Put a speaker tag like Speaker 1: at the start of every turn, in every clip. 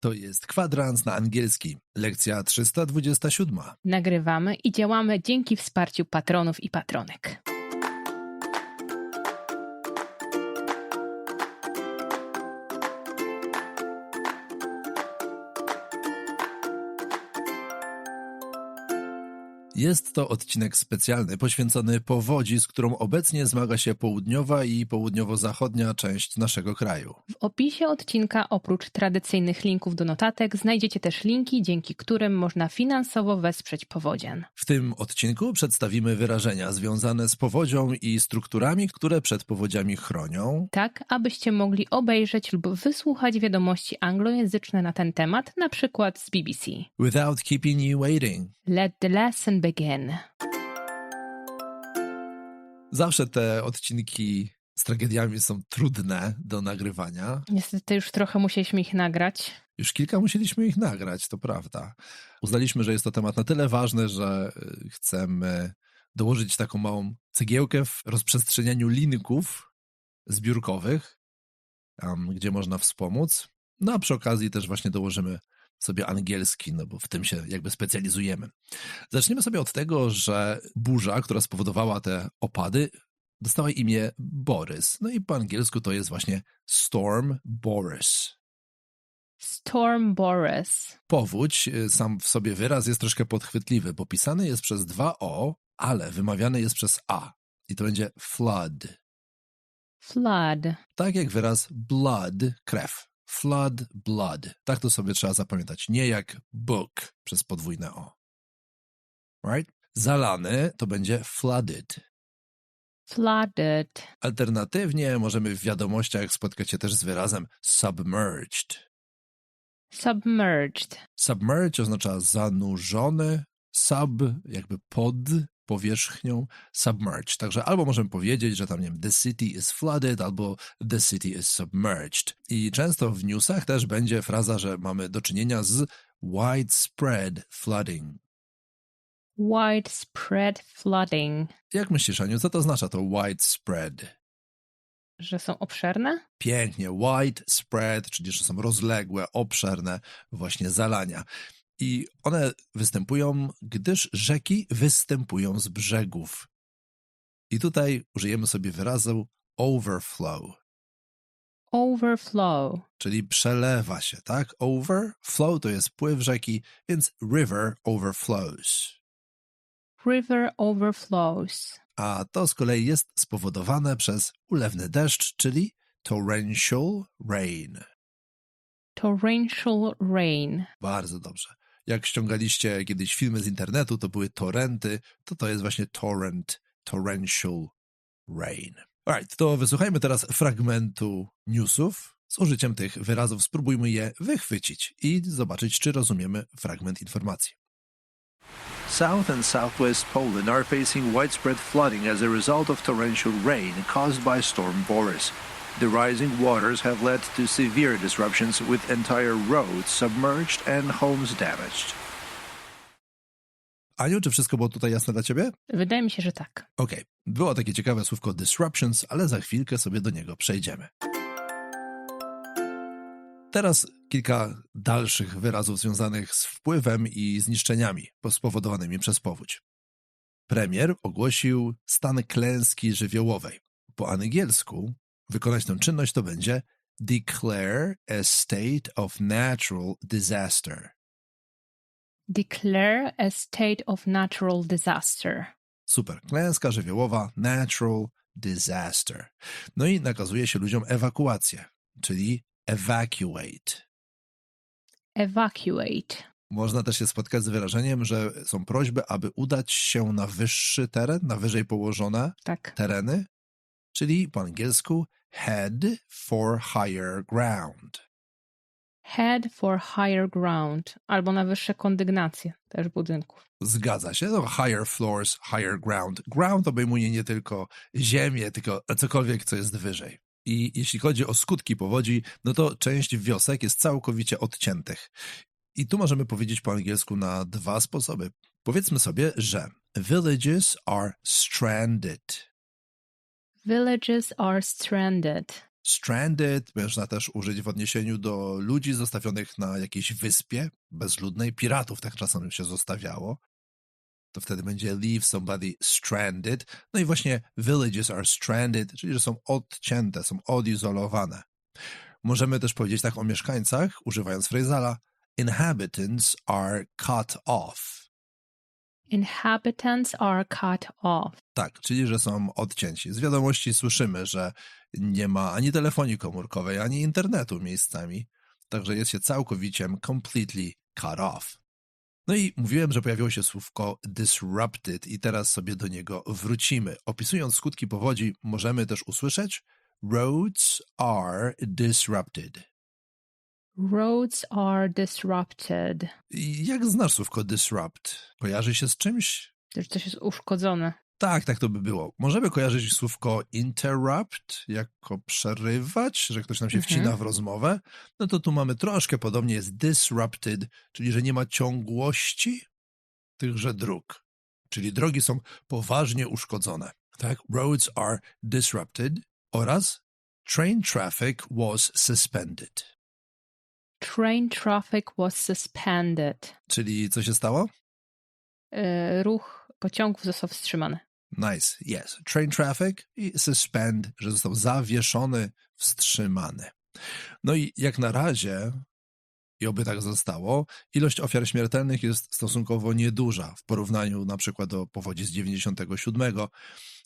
Speaker 1: To jest kwadrans na angielski, lekcja 327.
Speaker 2: Nagrywamy i działamy dzięki wsparciu patronów i patronek.
Speaker 1: Jest to odcinek specjalny poświęcony powodzi, z którą obecnie zmaga się południowa i południowo-zachodnia część naszego kraju.
Speaker 2: W opisie odcinka oprócz tradycyjnych linków do notatek znajdziecie też linki, dzięki którym można finansowo wesprzeć powodzian.
Speaker 1: W tym odcinku przedstawimy wyrażenia związane z powodzią i strukturami, które przed powodziami chronią.
Speaker 2: Tak, abyście mogli obejrzeć lub wysłuchać wiadomości anglojęzyczne na ten temat, na przykład z BBC.
Speaker 1: Without keeping you waiting.
Speaker 2: Let the lesson begin.
Speaker 1: Zawsze te odcinki z tragediami są trudne do nagrywania.
Speaker 2: Niestety już trochę musieliśmy ich nagrać.
Speaker 1: Już kilka musieliśmy ich nagrać, to prawda. Uznaliśmy, że jest to temat na tyle ważny, że y, chcemy dołożyć taką małą cegiełkę w rozprzestrzenianiu linków zbiórkowych, um, gdzie można wspomóc. No a przy okazji też właśnie dołożymy sobie angielski, no bo w tym się jakby specjalizujemy. Zaczniemy sobie od tego, że burza, która spowodowała te opady, dostała imię Borys. No i po angielsku to jest właśnie Storm Boris.
Speaker 2: Storm Boris.
Speaker 1: Powódź, y, sam w sobie wyraz jest troszkę podchwytliwy, bo pisany jest przez dwa O, ale wymawiany jest przez A. I to będzie flood.
Speaker 2: Flood.
Speaker 1: Tak jak wyraz blood, krew. Flood, blood. Tak to sobie trzeba zapamiętać. Nie jak book przez podwójne O. Right? Zalany to będzie flooded.
Speaker 2: Flooded.
Speaker 1: Alternatywnie możemy w wiadomościach spotkać się też z wyrazem submerged.
Speaker 2: Submerged.
Speaker 1: Submerge oznacza zanurzony, sub jakby pod powierzchnią, submerged. Także albo możemy powiedzieć, że tam, nie wiem, the city is flooded, albo the city is submerged. I często w newsach też będzie fraza, że mamy do czynienia z widespread flooding.
Speaker 2: Widespread flooding.
Speaker 1: Jak myślisz, Aniu, co to oznacza to widespread?
Speaker 2: Że są obszerne?
Speaker 1: Pięknie, widespread, czyli że są rozległe, obszerne właśnie zalania. I one występują, gdyż rzeki występują z brzegów. I tutaj użyjemy sobie wyrazu overflow,
Speaker 2: Overflow.
Speaker 1: czyli przelewa się, tak? Over, flow to jest pływ rzeki, więc river overflows.
Speaker 2: River overflows.
Speaker 1: A to z kolei jest spowodowane przez ulewny deszcz, czyli torrential rain.
Speaker 2: Torrential rain.
Speaker 1: Bardzo dobrze. Jak ściągaliście kiedyś filmy z internetu, to były torrenty, to to jest właśnie torrent, torrential rain. Alright, to wysłuchajmy teraz fragmentu newsów. Z użyciem tych wyrazów spróbujmy je wychwycić i zobaczyć, czy rozumiemy fragment informacji.
Speaker 3: South and southwest Poland are facing widespread flooding as a result of torrential rain caused by Storm Boris. The rising waters have led to severe disruptions with entire roads submerged and homes damaged.
Speaker 1: Aniu, czy wszystko było tutaj jasne dla ciebie?
Speaker 2: Wydaje mi się, że tak.
Speaker 1: Okej, było takie ciekawe słówko disruptions, ale za chwilkę sobie do niego przejdziemy. Teraz kilka dalszych wyrazów związanych z wpływem i zniszczeniami spowodowanymi przez powódź. Premier ogłosił stan klęski żywiołowej. Po angielsku wykonać tę czynność to będzie declare a state of natural disaster.
Speaker 2: Declare a state of natural disaster.
Speaker 1: Super. Klęska żywiołowa, natural disaster. No i nakazuje się ludziom ewakuację, czyli evacuate.
Speaker 2: Evacuate.
Speaker 1: Można też się spotkać z wyrażeniem, że są prośby, aby udać się na wyższy teren, na wyżej położone
Speaker 2: Tak.
Speaker 1: tereny, czyli po angielsku head for higher ground.
Speaker 2: Head for higher ground. Albo na wyższe kondygnacje też budynków.
Speaker 1: Zgadza się, no higher floors, higher ground. Ground obejmuje nie tylko ziemię, tylko cokolwiek, co jest wyżej. I jeśli chodzi o skutki powodzi, no to część wiosek jest całkowicie odciętych. I tu możemy powiedzieć po angielsku na dwa sposoby. Powiedzmy sobie, że villages are stranded.
Speaker 2: Villages are stranded.
Speaker 1: stranded można też użyć w odniesieniu do ludzi zostawionych na jakiejś wyspie bezludnej, piratów tak czasem się zostawiało. To wtedy będzie leave somebody stranded. No i właśnie villages are stranded, czyli że są odcięte, są odizolowane. Możemy też powiedzieć tak o mieszkańcach, używając frazala inhabitants are cut off.
Speaker 2: Inhabitants are cut off.
Speaker 1: Tak, czyli że są odcięci. Z wiadomości słyszymy, że nie ma ani telefonii komórkowej, ani internetu miejscami, także jest się całkowicie completely cut off. No i mówiłem, że pojawiło się słówko disrupted i teraz sobie do niego wrócimy. Opisując skutki powodzi, możemy też usłyszeć roads are disrupted.
Speaker 2: Roads are disrupted.
Speaker 1: Jak znasz słówko disrupt? Kojarzy się z czymś?
Speaker 2: Że coś jest uszkodzone.
Speaker 1: Tak, tak to by było. Możemy kojarzyć słówko interrupt jako przerywać, że ktoś nam się
Speaker 2: Mhm.
Speaker 1: wcina w rozmowę. No to tu mamy troszkę podobnie, jest disrupted, czyli że nie ma ciągłości tychże dróg. Czyli drogi są poważnie uszkodzone. Tak, roads are disrupted oraz train traffic was suspended.
Speaker 2: Train traffic was suspended.
Speaker 1: Czyli co się stało?
Speaker 2: E, Ruch pociągów został wstrzymany.
Speaker 1: Nice, yes. Train traffic i suspend, że został zawieszony, wstrzymany. No i jak na razie, i oby tak zostało, ilość ofiar śmiertelnych jest stosunkowo nieduża w porównaniu na przykład do powodzi z 97,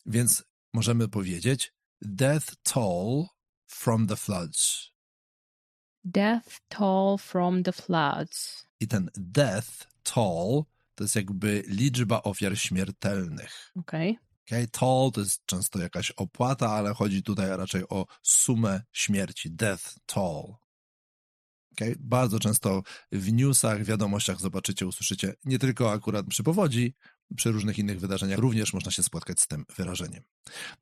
Speaker 1: więc możemy powiedzieć death toll from the floods.
Speaker 2: Death toll from the floods.
Speaker 1: I ten death toll to jest jakby liczba ofiar śmiertelnych.
Speaker 2: Okej.
Speaker 1: Okay? Toll to jest często jakaś opłata, ale chodzi tutaj raczej o sumę śmierci. Death toll. Okay? Bardzo często w newsach, wiadomościach zobaczycie, usłyszycie nie tylko akurat przy powodzi, przy różnych innych wydarzeniach również można się spotkać z tym wyrażeniem.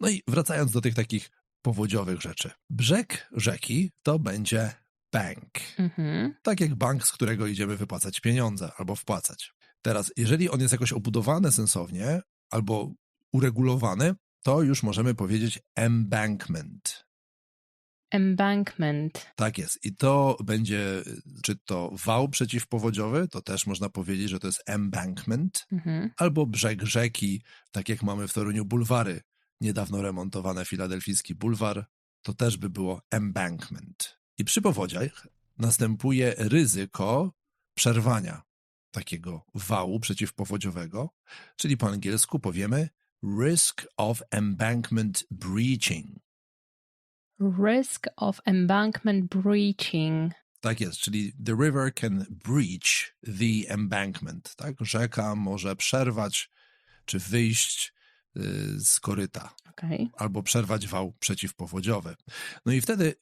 Speaker 1: No i wracając do tych takich powodziowych rzeczy. Brzeg rzeki to będzie bank.
Speaker 2: Mhm.
Speaker 1: Tak jak bank, z którego idziemy wypłacać pieniądze albo wpłacać. Teraz, jeżeli on jest jakoś obudowany sensownie albo uregulowany, to już możemy powiedzieć embankment.
Speaker 2: Embankment.
Speaker 1: Tak jest. I to będzie, czy to wał przeciwpowodziowy, to też można powiedzieć, że to jest embankment,
Speaker 2: Mhm.
Speaker 1: albo brzeg rzeki, tak jak mamy w Toruniu bulwary, niedawno remontowane filadelfijski bulwar, to też by było embankment. I przy powodziach następuje ryzyko przerwania takiego wału przeciwpowodziowego, czyli po angielsku powiemy risk of embankment breaching.
Speaker 2: Risk of embankment breaching.
Speaker 1: Tak jest, czyli the river can breach the embankment. Tak? Rzeka może przerwać czy wyjść y, z koryta
Speaker 2: Okej.
Speaker 1: albo przerwać wał przeciwpowodziowy. No i wtedy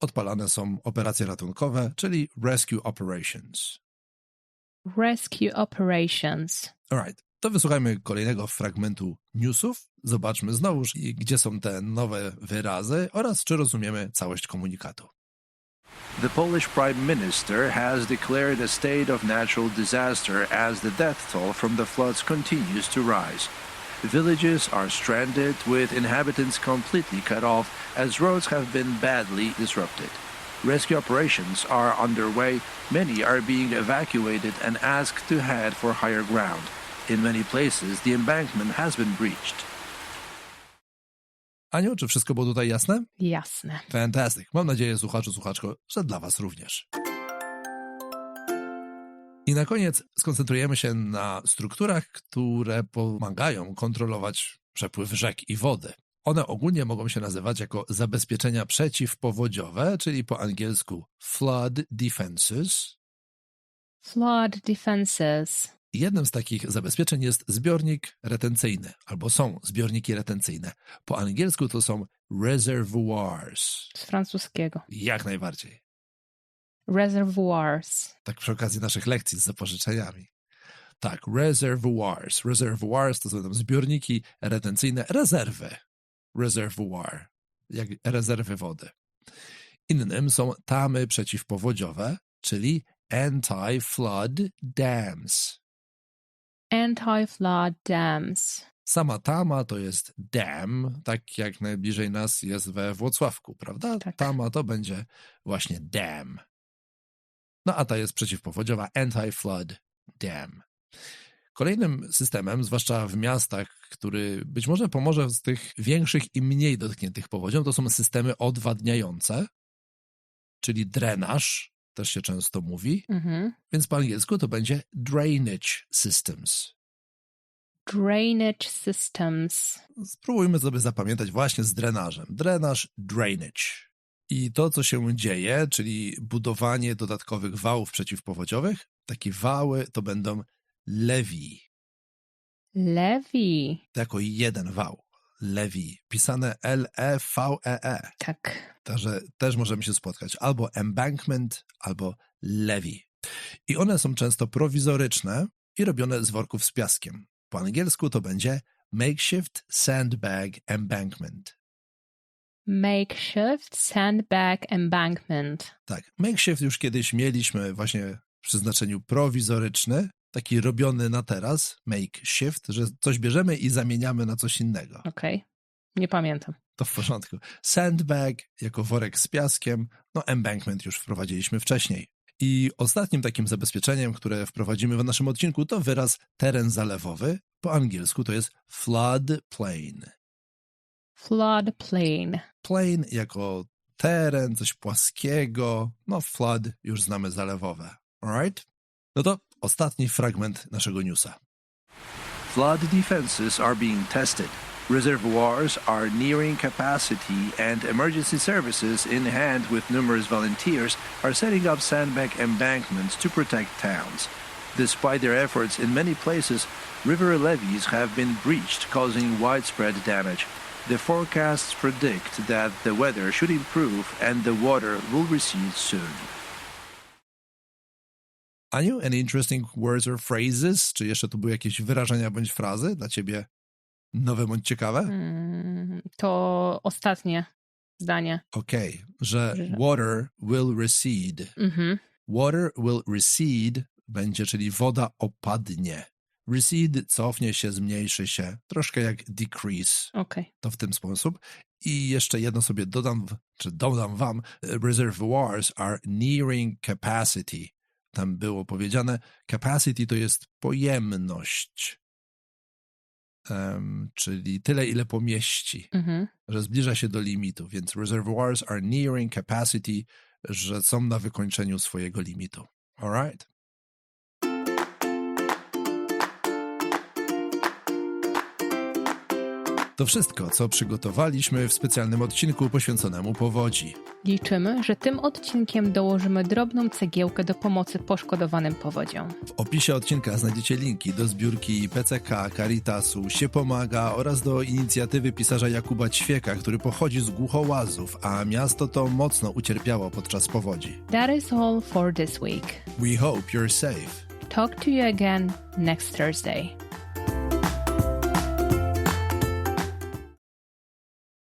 Speaker 1: odpalane są operacje ratunkowe, czyli rescue operations.
Speaker 2: Rescue operations.
Speaker 1: Alright, to wysłuchajmy kolejnego fragmentu newsów. Zobaczmy znowuż, gdzie są te nowe wyrazy oraz czy rozumiemy całość komunikatu.
Speaker 3: The Polish Prime Minister has declared a state of natural disaster as the death toll from the floods continues to rise. Villages are stranded, with inhabitants completely cut off as roads have been badly disrupted. Rescue operations are underway. Many are being evacuated and asked to head for higher ground. In many places, the embankment has been breached.
Speaker 1: Aniu, czy wszystko było tutaj jasne?
Speaker 2: Jasne.
Speaker 1: Fantastic. Mam nadzieję, słuchaczu, słuchaczko, że dla Was również. I na koniec skoncentrujemy się na strukturach, które pomagają kontrolować przepływ rzek i wody. One ogólnie mogą się nazywać jako zabezpieczenia przeciwpowodziowe, czyli po angielsku flood defenses.
Speaker 2: Flood defenses.
Speaker 1: Jednym z takich zabezpieczeń jest zbiornik retencyjny, albo są zbiorniki retencyjne. Po angielsku to są reservoirs.
Speaker 2: Z francuskiego.
Speaker 1: Jak najbardziej.
Speaker 2: Reservoirs.
Speaker 1: Tak przy okazji naszych lekcji z zapożyczeniami. Tak, reservoirs. Reservoirs to są tam zbiorniki retencyjne, rezerwy. Reservoir, jak rezerwy wody. Innym są tamy przeciwpowodziowe, czyli anti-flood dams.
Speaker 2: Anti-flood dams.
Speaker 1: Sama Tama to jest dam, tak jak najbliżej nas jest we Włocławku, prawda?
Speaker 2: Tak.
Speaker 1: Tama to będzie właśnie dam. No a ta jest przeciwpowodziowa anti-flood dam. Kolejnym systemem, zwłaszcza w miastach, który być może pomoże z tych większych i mniej dotkniętych powodzią, to są systemy odwadniające, czyli drenaż, też się często mówi,
Speaker 2: Mhm.
Speaker 1: więc po angielsku to będzie drainage systems.
Speaker 2: Drainage systems.
Speaker 1: Spróbujmy sobie zapamiętać właśnie z drenażem. Drenaż, drainage. I to, co się dzieje, czyli budowanie dodatkowych wałów przeciwpowodziowych, takie wały to będą levee,
Speaker 2: Levy.
Speaker 1: to jako jeden wał. Levee, pisane L-E-V-E-E.
Speaker 2: Tak.
Speaker 1: Także też możemy się spotkać albo embankment, albo levee. I one są często prowizoryczne i robione z worków z piaskiem. Po angielsku to będzie makeshift sandbag embankment.
Speaker 2: Makeshift sandbag embankment.
Speaker 1: Tak, makeshift już kiedyś mieliśmy właśnie w przeznaczeniu prowizoryczny, taki robiony na teraz, makeshift, że coś bierzemy i zamieniamy na coś innego.
Speaker 2: Okej. Nie pamiętam.
Speaker 1: To w porządku. Sandbag jako worek z piaskiem, no embankment już wprowadziliśmy wcześniej. I ostatnim takim zabezpieczeniem, które wprowadzimy w naszym odcinku, to wyraz teren zalewowy. Po angielsku to jest floodplain.
Speaker 2: Floodplain.
Speaker 1: Plain jako teren, coś płaskiego, no flood już znamy zalewowe. Alright? No to ostatni fragment naszego newsa.
Speaker 3: Flood defenses are being tested. Reservoirs are nearing capacity, and emergency services, in hand with numerous volunteers, are setting up sandbag embankments to protect towns. Despite their efforts, in many places, river levees have been breached, causing widespread damage. The forecasts predict that the weather should improve and the water will recede soon.
Speaker 1: Aniu, any interesting words or phrases? Czy jeszcze tu były jakieś wyrażenia bądź frazy dla ciebie nowe bądź ciekawe?
Speaker 2: Mm, to ostatnie zdanie.
Speaker 1: Okej, że
Speaker 2: Że-
Speaker 1: water will recede.
Speaker 2: Mhm.
Speaker 1: Water will recede będzie, czyli woda opadnie. Recede cofnie się, zmniejszy się, troszkę jak decrease,
Speaker 2: Okej.
Speaker 1: to w ten sposób. I jeszcze jedno sobie dodam, czy dodam wam, reservoirs are nearing capacity. Tam było powiedziane, capacity to jest pojemność, Em, czyli tyle, ile pomieści
Speaker 2: Mhm.
Speaker 1: że zbliża się do limitu, więc reservoirs are nearing capacity, że są na wykończeniu swojego limitu. Alright? To wszystko, co przygotowaliśmy w specjalnym odcinku poświęconemu powodzi.
Speaker 2: Liczymy, że tym odcinkiem dołożymy drobną cegiełkę do pomocy poszkodowanym powodzią.
Speaker 1: W opisie odcinka znajdziecie linki do zbiórki PCK, Caritasu, Się Pomaga oraz do inicjatywy pisarza Jakuba Ćwieka, który pochodzi z Głuchołazów, a miasto to mocno ucierpiało podczas powodzi.
Speaker 2: That is all for this week.
Speaker 1: We hope you're safe.
Speaker 2: Talk to you again next Thursday.